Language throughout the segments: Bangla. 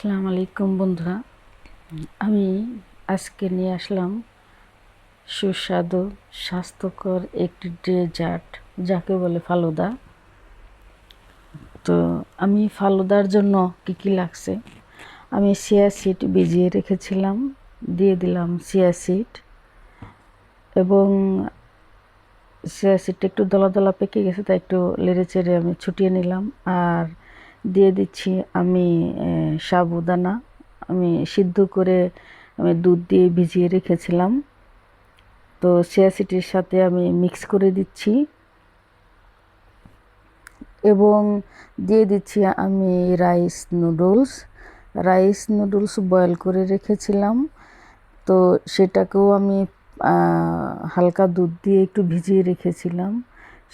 আসসালামু আলাইকুম বন্ধুরা। আমি আজকে নিয়ে আসলাম সুস্বাদু, স্বাস্থ্যকর একটি ডেজার্ট, যাকে বলে ফালুদা। তো আমি ফালুদার জন্য কী কী লাগছে? আমি সিয়া সিড ভিজিয়ে রেখেছিলাম, দিয়ে দিলাম সিয়া সিড। এবং সিয়া সিডটা একটু দলা দলা পেকে গেছে, তাই একটু লেড়ে চেড়ে আমি ছুটিয়ে নিলাম। আর দিয়ে দিচ্ছি আমি সাবুদানা। আমি সিদ্ধ করে আমি দুধ দিয়ে ভিজিয়ে রেখেছিলাম। তো সিয়া সিটির সাথে আমি মিক্স করে দিচ্ছি। এবং দিয়ে দিচ্ছি আমি rice noodles rice noodles boil করে রেখেছিলাম। তো সেটাকেও আমি হালকা দুধ দিয়ে একটু ভিজিয়ে রেখেছিলাম।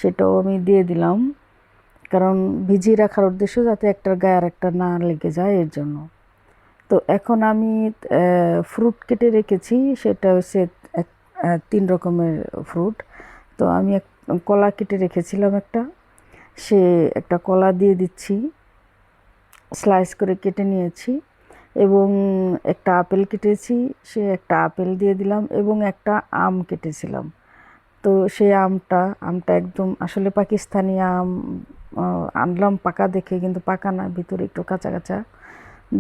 সেটাও আমি দিয়ে দিলাম। কারণ ভিজিয়ে রাখার উদ্দেশ্য যাতে একটার গায়ে আর একটা না লেগে যায়, এর জন্য। তো এখন আমি ফ্রুট কেটে রেখেছি, সেটা হচ্ছে এক তিন রকমের ফ্রুট তো আমি এক, কলা কেটে রেখেছিলাম একটা। সে একটা কলা দিয়ে দিচ্ছি স্লাইস করে কেটে নিয়েছি এবং একটা আপেল কেটেছি, সে একটা আপেল দিয়ে দিলাম এবং একটা আম কেটেছিলাম। তো সেই আমটা আমটা একদম আসলে পাকিস্তানি আম আনলাম পাকা দেখে, কিন্তু পাকা না, ভিতরে একটু কাঁচা কাঁচা।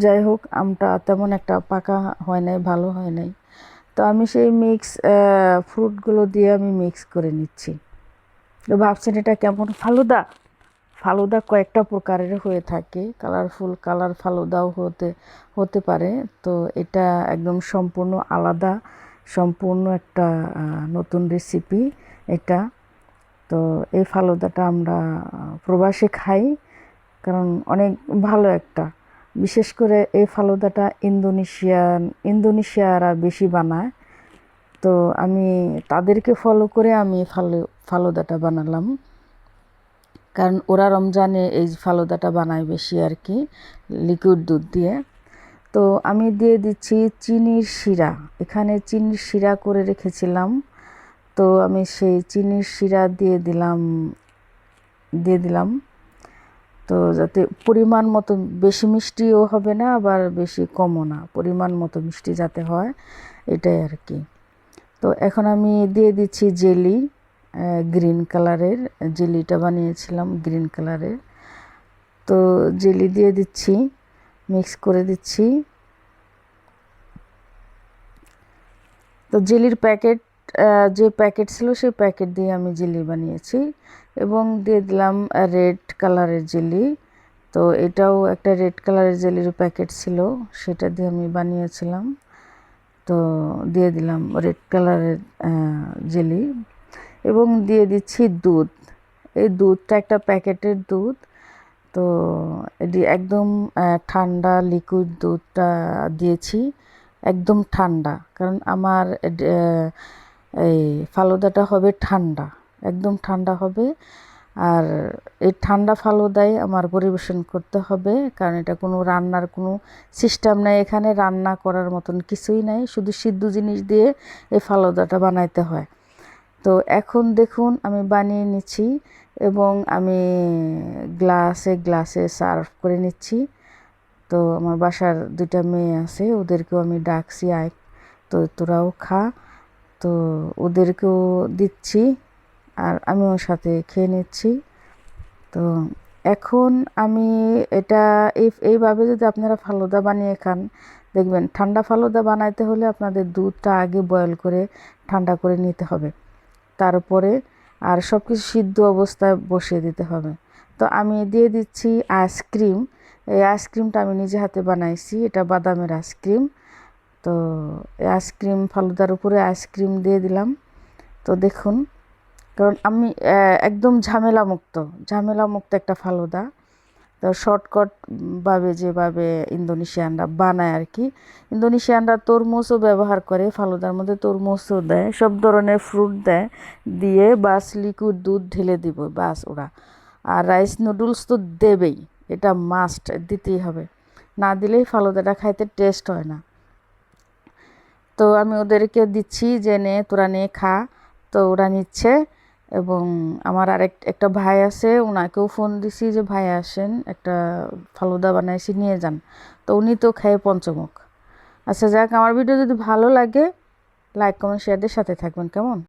যাই হোক, আমটা তেমন একটা পাকা হয় নাই, ভালো হয় নাই। তো আমি সেই মিক্স ফ্রুটগুলো দিয়ে আমি মিক্স করে নিচ্ছি। তো ভাবছেন এটা কেমন ফালুদা? ফালুদা কয়েকটা প্রকারের হয়ে থাকে। কালারফুল কালার ফালুদাও হতে হতে পারে। তো এটা একদম সম্পূর্ণ আলাদা, সম্পূর্ণ একটা নতুন রেসিপি এটা। তো এই ফালুদাটা আমরা প্রবাসে খাই, কারণ অনেক ভালো একটা। বিশেষ করে এই ফালুদাটা ইন্দোনেশিয়ান, ইন্দোনেশিয়ারা বেশি বানায়। তো আমি তাদেরকে ফলো করে আমি ফালু, ফালুদাটা বানালাম। কারণ ওরা রমজানে এই ফালুদাটা বানায় বেশি আর কি লিকুইড দুধ দিয়ে। তো আমি দিয়ে দিচ্ছি চিনির শিরা। এখানে চিনির শিরা করে রেখেছিলাম। তো আমি সেই চিনির শিরা দিয়ে দিলাম দিয়ে দিলাম। তো যাতে পরিমাণ মতো বেশি মিষ্টিও হবে না, আবার বেশি কমও না, পরিমাণ মতো মিষ্টি যাতে হয়, এটাই আর কি। তো এখন আমি দিয়ে দিচ্ছি জেলি গ্রিন কালারের, জেলিটা বানিয়েছিলাম গ্রিন কালারের। তো জেলি দিয়ে দিচ্ছি, মিক্স করে দিচ্ছি। তো জেলির প্যাকেট যে প্যাকেট ছিল সেই প্যাকেট দিয়ে আমি জেলি বানিয়েছি এবং দিয়ে দিলাম রেড কালারের জেলি। তো এটাও একটা রেড কালারের জেলির প্যাকেট ছিল, সেটা দিয়ে আমি বানিয়েছিলাম। তো দিয়ে দিলাম রেড কালারের জেলি এবং দিয়ে দিচ্ছি দুধ। এই দুধটা একটা প্যাকেটের দুধ। তো এটি একদম ঠান্ডা লিকুইড দুধটা দিয়েছি, একদম ঠান্ডা। কারণ আমার এই ফালুদাটা হবে ঠান্ডা, একদম ঠান্ডা হবে। আর এই ঠান্ডা ফালুদাই আমার পরিবেশন করতে হবে, কারণ এটা কোনো রান্নার কোনো সিস্টেম নাই, এখানে রান্না করার মতন কিছুই নাই, শুধু সিদ্ধ জিনিস দিয়ে এই ফালুদাটা বানাইতে হয়। তো এখন দেখুন, আমি বানিয়ে নিচ্ছি এবং আমি গ্লাসে গ্লাসে সার্ভ করে নিচ্ছি। তো আমার বাসার দুইটা মেয়ে আছে, ওদেরকেও আমি ডাকছি, আয়, তো তোরাও খা। তো ওদেরকেও দিচ্ছি আর আমিও সাথে খেয়ে নিচ্ছি। তো এখন আমি এটা এই, এইভাবে যদি আপনারা ফালুদা বানিয়ে খান, দেখবেন ঠান্ডা ফালুদা বানাইতে হলে আপনাদের দুধটা আগে বয়েল করে ঠান্ডা করে নিতে হবে। তারপরে আর সব কিছু সিদ্ধ অবস্থায় বসিয়ে দিতে হবে। তো আমি দিয়ে দিচ্ছি আইসক্রিম এই আইসক্রিমটা আমি নিজে হাতে বানাইছি। এটা বাদামের আইসক্রিম তো আইসক্রিম ফালুদার উপরে আইসক্রিম দিয়ে দিলাম। তো দেখুন, কারণ আমি একদম ঝামেলা মুক্ত ঝামেলা মুক্ত একটা ফালুদা। তো শর্টকাট ভাবে যেভাবে ইন্দোনেশিয়ানরা বানায় আর কি, ইন্দোনেশিয়ানরা তরমুজও ব্যবহার করে, ফালুদার মধ্যে তরমুজও দেয়, সব ধরনের ফ্রুট দেয়, দিয়ে বাস লিকুইড দুধ ঢেলে দিব, বাস ওরা। আর রাইস নুডলস তো দেবেই, এটা মাস্ট দিতেই হবে। না দিলেই ফালুদাটা খাইতে টেস্ট হয় না। তো আমি ওদেরকে দিচ্ছি যে নে, তোরা নে, খা। তো ওরা নিচ্ছে এবং আমার আরেক, একটা ভাই আছে ওনাকেও ফোন দিছি যে, ভাই, আসেন, একটা ফালুদা বানাইছি, নিয়ে যান। তো উনি তো খায় পঞ্চমুখ। আচ্ছা যাক, আমার ভিডিও যদি ভালো লাগে লাইক কমেন্ট শেয়ারদের সাথে থাকবেন, কেমন?